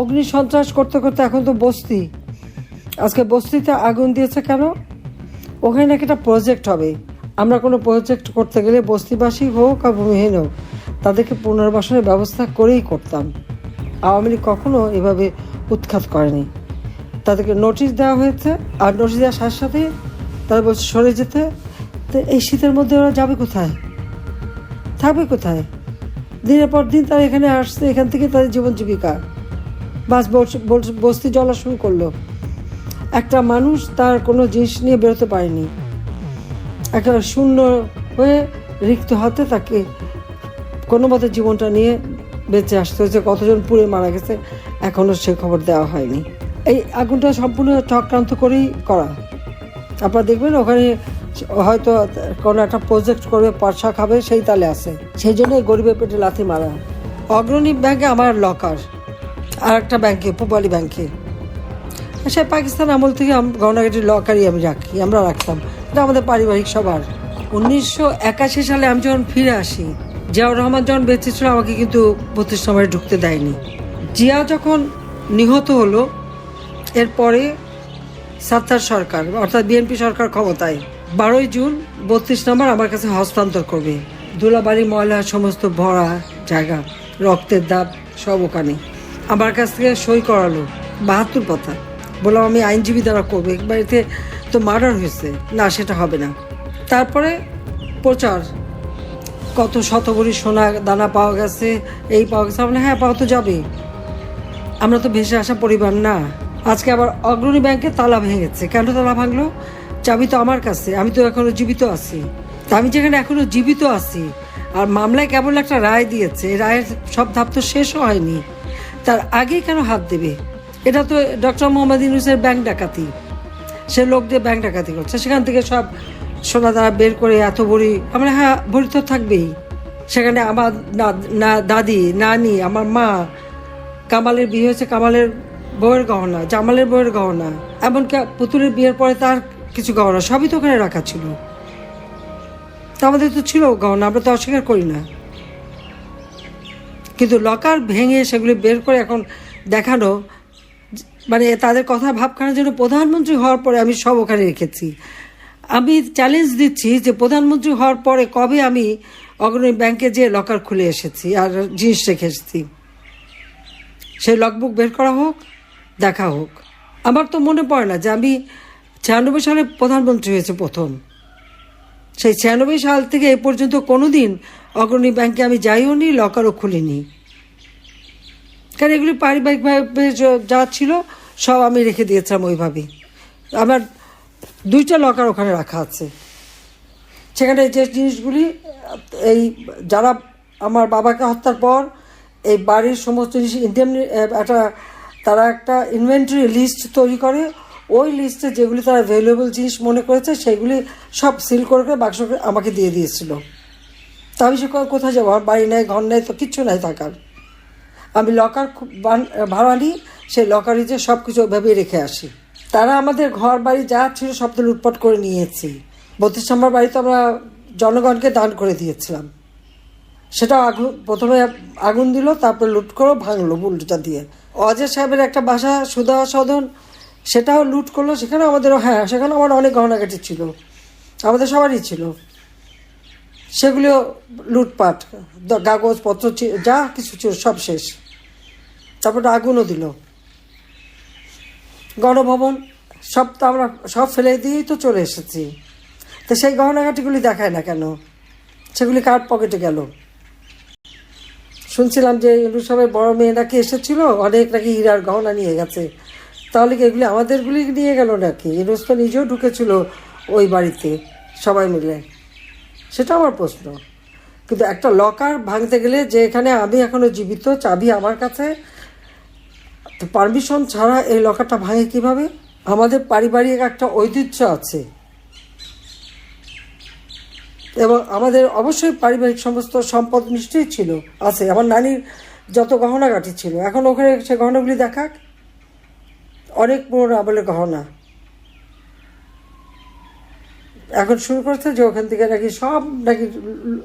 অগ্নি সন্ত্রাস করতে করতে এখন তো বস্তি। আজকে বস্তিতে আগুন দিয়েছে কেন? ওখানে নাকি একটা প্রজেক্ট হবে। আমরা কোনো প্রজেক্ট করতে গেলে বস্তিবাসী হোক আর ভূমিহীন হোক, তাদেরকে পুনর্বাসনের ব্যবস্থা করেই করতাম। আওয়ামী লীগ কখনো এভাবে উৎখাত করেনি। তাদেরকে নোটিশ দেওয়া হয়েছে আর নোটিশ দেওয়ার সাথে সাথে তারা বলছে, সরে যেতে। তো এই শীতের মধ্যে ওরা যাবে কোথায়? থাকবে কোথায়? দিনের পর দিন তারা এখানে আসছে, এখান থেকে তাদের জীবন জীবিকা। বাস বস- বস- বস্তি জ্বলা শুরু করল। একটা মানুষ তার কোনো জিনিস নিয়ে বেরোতে পারেনি। একটা শূন্য হয়ে রিক্ত হাতে তাকে কোনো মতে জীবনটা নিয়ে বেঁচে আসতে হয়েছে। কতজন পুড়ে মারা গেছে এখনও সে খবর দেওয়া হয়নি। এই আগুনটা সম্পূর্ণ চক্রান্ত করেই করা। আপনারা দেখবেন, ওখানে হয়তো কোনো একটা প্রজেক্ট করবে পয়সা খাবে, সেই তালে আছে। সেই জন্য গরিবের পেটে লাথি মারা। অগ্রণী ব্যাংকে আমার লকার আর একটা ব্যাংকে পূবালী ব্যাংকে সে পাকিস্তান আমল থেকে গহনাগাটির লকারই আমি রাখি, আমরা রাখতাম। এটা আমাদের পারিবারিক সবার। উনিশশো একাশি সালে আমি যখন ফিরে আসি, জিয়াউর রহমান যখন বেঁচে ছিল, আমাকে কিন্তু বত্রিশ সময় ঢুকতে দেয়নি। জিয়া যখন নিহত হলো, এরপরে সাত্তার সরকার, অর্থাৎ বিএনপি সরকার ক্ষমতায়, বারোই জুন বত্রিশ নম্বর আমার কাছে হস্তান্তর করবে। ধুলাবাড়ি ময়লা, সমস্ত ভরা জায়গা, রক্তের দাগ সব ওখানে। আমার কাছ থেকে সই করালো। বাহাত্তর কথা বললাম, আমি আইনজীবী দ্বারা করব। এক তো মার্ডার হয়েছে। না, সেটা হবে না। তারপরে প্রচার। কত শতবরী সোনা দানা পাওয়া গেছে, এই পাওয়া গেছে। আমরা হ্যাঁ পাওয়া তো যাবে আমরা তো ভেসে আসা পরিবার না। আজকে আবার অগ্রণী ব্যাংকে তালা ভেঙে গেছে। কেন তালা ভাঙলো? চাবি তো আমার কাছে। আমি তো এখনও জীবিত আছি। তা আমি যেখানে এখনও জীবিত আছি। আর মামলায় কেবল একটা রায় দিয়েছে। রায়ের সব ধাপ তো শেষও হয়নি। তার আগে কেন হাত দেবে? এটা তো ডক্টর মোহাম্মদ ইউনুসের ব্যাংক ডাকাতি। সে লোক দিয়ে ব্যাংক ডাকাতি করছে। সেখান থেকে সব সোনা দানা বের করে এত ভরি আমরা হ্যাঁ ভরি তো থাকবেই। সেখানে আমার না, দাদি, নানি, আমার মা, কামালের বিয়ে হয়েছে কামালের বউয়ের গহনা, জামালের বউয়ের গহনা, এমনকি পুতুলের বিয়ের পরে তার কিছু গহনা, সবই তো ওখানে রাখা ছিল। তো আমাদের তো ছিল গহনা, আমরা তো অস্বীকার করি না। কিন্তু লকার ভেঙে সেগুলি বের করে এখন দেখানো মানে তাদের কথা ভাবখানার জন্য প্রধানমন্ত্রী হওয়ার পরে আমি সব ওখানে রেখেছি। আমি চ্যালেঞ্জ দিচ্ছি যে প্রধানমন্ত্রী হওয়ার পরে কবে আমি অগ্রণী ব্যাংকে যেয়ে লকার খুলে এসেছি আর জিনিস রেখে এসেছি। সেই লগবুক বের করা হোক, দেখা হোক। আমার তো মনে পড়ে না যে আমি ছিয়ানব্বই সালে প্রধানমন্ত্রী হয়েছে প্রথম। সেই ছিয়ানব্বই সাল থেকে এ পর্যন্ত কোনো দিন অগ্রণী ব্যাংকে আমি যাইও নি লকারও খুলিনি। কারণ এগুলি পারিবারিকভাবে যা ছিল, সব আমি রেখে দিয়েছিলাম ওইভাবেই। আমার দুইটা লকার ওখানে রাখা আছে। সেখানে যে জিনিসগুলি, এই যারা আমার বাবাকে হত্যার পর, এই বাড়ির সমস্ত জিনিস ইন্ডিয়ান একটা, তারা একটা ইনভেন্টরি লিস্ট তৈরি করে, ওই লিস্টে যেগুলি তারা ভ্যালুয়েবল জিনিস মনে করেছে, সেগুলি সব সিল করে করে বাক্স করে আমাকে দিয়ে দিয়েছিল। তা আমি সে কোথায় যাব? আমার বাড়ি নেই, ঘর নেই, তো কিচ্ছু নাই থাকার। আমি লকার ভাড়া নিই সেই লকারে যে সব কিছু ওইভাবে রেখে আসি। তারা আমাদের ঘর বাড়ি যা ছিল সব তো লুটপাট করে নিয়েছি। বত্রিশ নম্বর বাড়ি তো আমরা জনগণকে দান করে দিয়েছিলাম। সেটা আগুন প্রথমে আগুন দিল, তারপরে লুট করে, ভাঙলো বুলটা দিয়ে। অজয় সাহেবের একটা বাসা, সুধা সদন, সেটাও লুট করল। সেখানে আমাদেরও হ্যাঁ সেখানেও আমার অনেক গহনাগাটি ছিল। আমাদের সবারই ছিল। সেগুলিও লুটপাট কাগজপত্র যা কিছু ছিল সব শেষ। তারপরে আগুনও দিল। গণভবন, সব তো আমরা সব ফেলে দিয়েই তো চলে এসেছি। তো সেই গহনাঘাটিগুলি দেখায় না কেন? সেগুলি কার পকেটে গেল? শুনছিলাম যে ইন্দু বড় মেয়ে নাকি এসেছিল, অনেক নাকি হীরার গহনা নিয়ে গেছে। তাহলে কি এগুলি আমাদেরগুলি নিয়ে গেল নাকি? ইনুস তো নিজেও ঢুকেছিল ওই বাড়িতে, সবাই মিলে। সেটা আমার প্রশ্ন। কিন্তু একটা লকার ভাঙতে গেলে যে এখানে আমি এখনও জীবিত, চাবি আমার কাছে, তো পারমিশন ছাড়া এই লকারটা ভাঙে কীভাবে? আমাদের পারিবারিক একটা ঐতিহ্য আছে। এবং আমাদের অবশ্যই পারিবারিক সমস্ত সম্পদ নিশ্চয়ই ছিল, আছে। আমার নানির যত গহনাগাটি ছিল, এখন ওখানে সে গহনাগুলি দেখাক। অনেক পুরনো আমলের গহনা। এখন শুরু করছে যে ওখান থেকে নাকি সব নাকি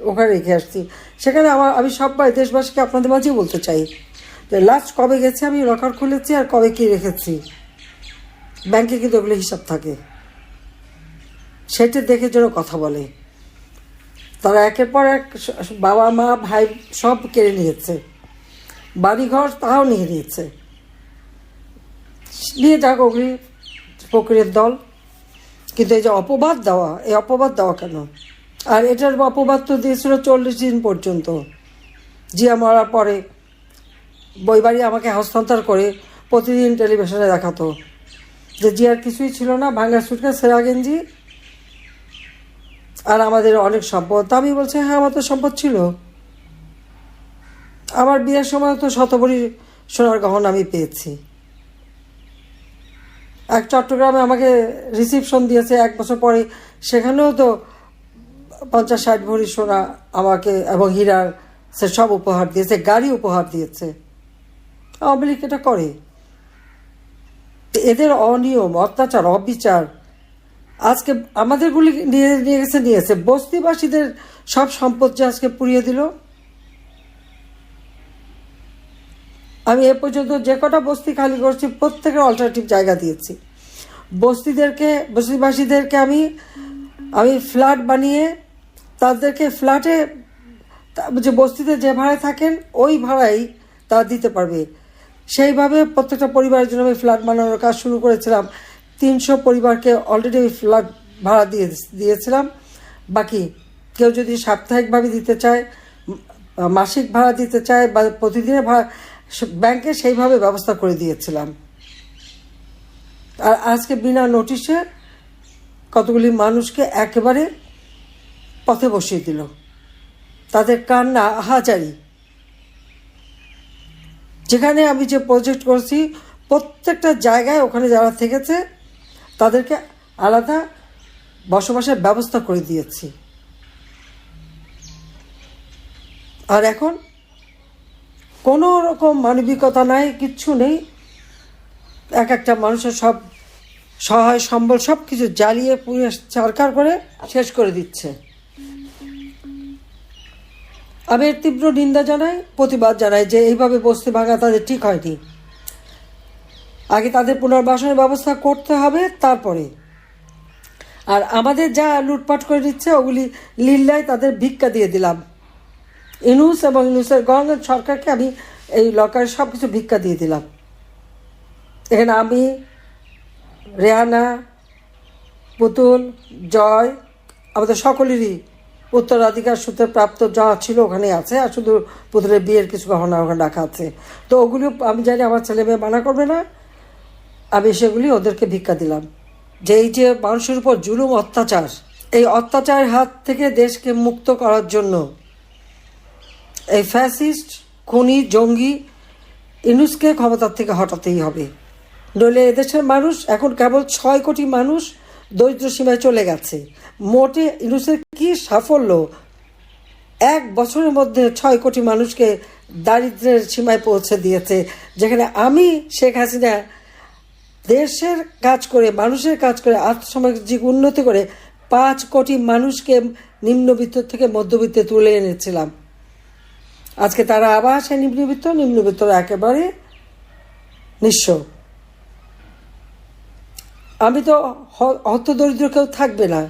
ওখানে রেখে আসছি। সেখানে আমার, আমি সবাই দেশবাসীকে আপনাদের মাঝেই বলতে চাই যে লাস্ট কবে গেছে, আমি লকার খুলেছি আর কবে কি রেখেছি। ব্যাংকে কিন্তু ওগুলো হিসাব থাকে। সেটা দেখে যেন কথা বলে। তারা একের পর এক বাবা, মা, ভাই সব কেড়ে নিয়েছে। বাড়িঘর তাও নিয়ে নিয়েছে। নিয়ে যাক ওগুলি ফকরের দল। কিন্তু এই যে অপবাদ দেওয়া, এই অপবাদ দেওয়া কেন? আর এটার অপবাদ তো দিয়েছিল চল্লিশ দিন পর্যন্ত। জিয়া মরার পরে বই বাড়ি আমাকে হস্তান্তর করে প্রতিদিন টেলিভিশনে দেখাতো। যে জিয়ার কিছুই ছিল না ভাঙ্গা সুটকা সেরা গেঞ্জি, আর আমাদের অনেক সম্পদ। তা আমি বলছি হ্যাঁ আমার তো সম্পদ ছিল। আমার বিয়ের সময় তো শতবরী সোনার গহনা আমি পেয়েছি। এক চট্টগ্রামে আমাকে রিসিপশন দিয়েছে এক বছর পরে। সেখানেও তো পঞ্চাশ ষাট ভরি সোনা আমাকে এবং হীরার সে সব উপহার দিয়েছে, গাড়ি উপহার দিয়েছে। আওয়ামী লীগ এটা করে। এদের অনিয়ম, অত্যাচার, অবিচার আজকে আমাদেরগুলি নিয়ে নিয়ে গেছে নিয়েছে। বস্তিবাসীদের সব সম্পদ যে আজকে পুড়িয়ে দিল। আমি এ পর্যন্ত যে কটা বস্তি খালি করছি, প্রত্যেকের অল্টারনেটিভ জায়গা দিয়েছি। বস্তিদেরকে, বস্তিবাসীদেরকে আমি আমি ফ্ল্যাট বানিয়ে, তাদেরকে ফ্ল্যাটে যে বস্তিতে যে ভাড়ায় থাকেন, ওই ভাড়াই তারা দিতে পারবে। সেইভাবে প্রত্যেকটা পরিবারের জন্য আমি ফ্ল্যাট বানানোর কাজ শুরু করেছিলাম। তিনশো পরিবারকে অলরেডি আমি ফ্ল্যাট ভাড়া দিয়ে দিয়েছিলাম। বাকি কেউ যদি সাপ্তাহিকভাবে দিতে চায় মাসিক ভাড়া দিতে চায় বা প্রতিদিনের ভাড়া ব্যাংকে সেইভাবে ব্যবস্থা করে দিয়েছিলাম। আর আজকে বিনা নোটিশে কতগুলি মানুষকে একেবারে পথে বসিয়ে দিল। তাদের কান্না, হাজারি। যেখানে আমি যে প্রজেক্ট করছি, প্রত্যেকটা জায়গায় ওখানে যারা থেকেছে, তাদেরকে আলাদা বসবাসের ব্যবস্থা করে দিয়েছি। আর এখন কোনো রকম মানবিকতা নাই, কিচ্ছু নেই। এক একটা মানুষের সব সহায় সম্বল সব কিছু জ্বালিয়ে পুড়িয়ে সরকার করে শেষ করে দিচ্ছে। আমি এর তীব্র নিন্দা জানাই, প্রতিবাদ জানাই যে এইভাবে বস্তি ভাঙা তাদের ঠিক হয়নি। আগে তাদের পুনর্বাসনের ব্যবস্থা করতে হবে, তারপরে। আর আমাদের যা লুটপাট করে নিচ্ছে, ওগুলি লিল্লায় তাদের ভিক্ষা দিয়ে দিলাম। ইনুস এবং ইনুসের গভর্নমেন্ট সরকারকে আমি এই লকারে সব কিছু ভিক্ষা দিয়ে দিলাম। এখানে আমি, রেহানা, পুতুল, জয়, আমাদের সকলেরই উত্তরাধিকার সূত্রে প্রাপ্ত যা ছিল ওখানে আছে, আর শুধু পুতুলের বিয়ের কিছু গহনা ওখানে রাখা আছে। তো ওগুলো আমি জানি আমার ছেলে মেয়ে মানা করবে না। আমি সেগুলি ওদেরকে ভিক্ষা দিলাম। যে এই যে মানুষের উপর জুলুম অত্যাচার, এই অত্যাচারের হাত থেকে দেশকে মুক্ত করার জন্য এই ফ্যাসিস্ট, খুনি, জঙ্গি, ইনুসকে ক্ষমতার থেকে হটাতেই হবে। নইলে এদেশের মানুষ এখন কেবল ছয় কোটি মানুষ দরিদ্র সীমায় চলে গেছে। মোটে ইনুসের কি সাফল্য? এক বছরের মধ্যে ছয় কোটি মানুষকে দারিদ্রের সীমায় পৌঁছে দিয়েছে, যেখানে আমি, শেখ হাসিনা, দেশের কাজ করে, মানুষের কাজ করে, আর্থসামাজিক উন্নতি করে পাঁচ কোটি মানুষকে নিম্নবিত্ত থেকে মধ্যবিত্তে তুলে এনেছিলাম। আজকে তারা আবার সে নিম্নবিত্ত, নিম্নবিত্তরা একেবারে নিঃস্ব। আমি তো হ- হতদরিদ্র কেউ থাকবে না।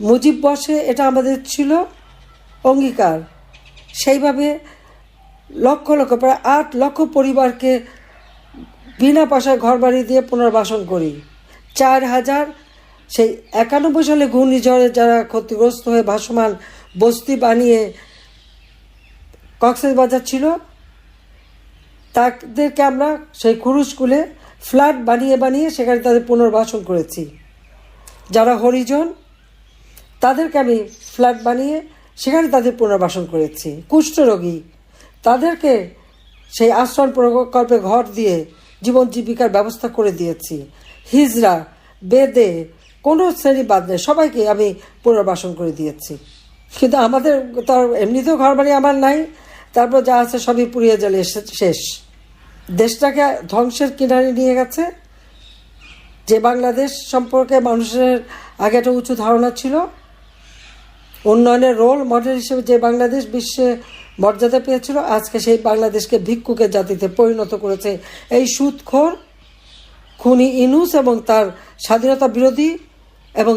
মুজিব বসে এটা আমাদের ছিল অঙ্গীকার। সেইভাবে লক্ষ লক্ষ, প্রায় আট লক্ষ পরিবারকে বিনা পয়সায় ঘর বাড়ি দিয়ে পুনর্বাসন করি। চার হাজার, সেই একানব্বই সালে ঘূর্ণিঝড়ে যারা ক্ষতিগ্রস্ত হয়ে ভাসমান বস্তি বানিয়ে বাজার ছিল। তাদেরকে আমরা সেই খুরু স্কুলে ফ্ল্যাট বানিয়ে বানিয়ে সেখানে তাদের পুনর্বাসন করেছি। যারা হরিজন, তাদেরকে আমি ফ্ল্যাট বানিয়ে সেখানে তাদের পুনর্বাসন করেছি। কুষ্ঠরোগী তাদেরকে সেই আশ্রয় প্রকল্পে ঘর দিয়ে জীবন জীবিকার ব্যবস্থা করে দিয়েছি। হিজরা বেদে, কোনো শ্রেণি বাদ নেই, সবাইকে আমি পুনর্বাসন করে দিয়েছি। কিন্তু আমাদের তার এমনিতেও ঘর বাড়ি আমার নাই তারপর যা আছে সবই পুড়িয়ে শে- শেষ। দেশটাকে ধ্বংসের কিনারে নিয়ে গেছে। যে বাংলাদেশ সম্পর্কে মানুষের আগে একটা উঁচু ধারণা ছিল, উন্নয়নের রোল মডেল হিসেবে যে বাংলাদেশ বিশ্বে মর্যাদা পেয়েছিল, আজকে সেই বাংলাদেশকে ভিক্ষুকের জাতিতে পরিণত করেছে। এই সুদখোর খুনি ইনুস এবং তার স্বাধীনতা বিরোধী এবং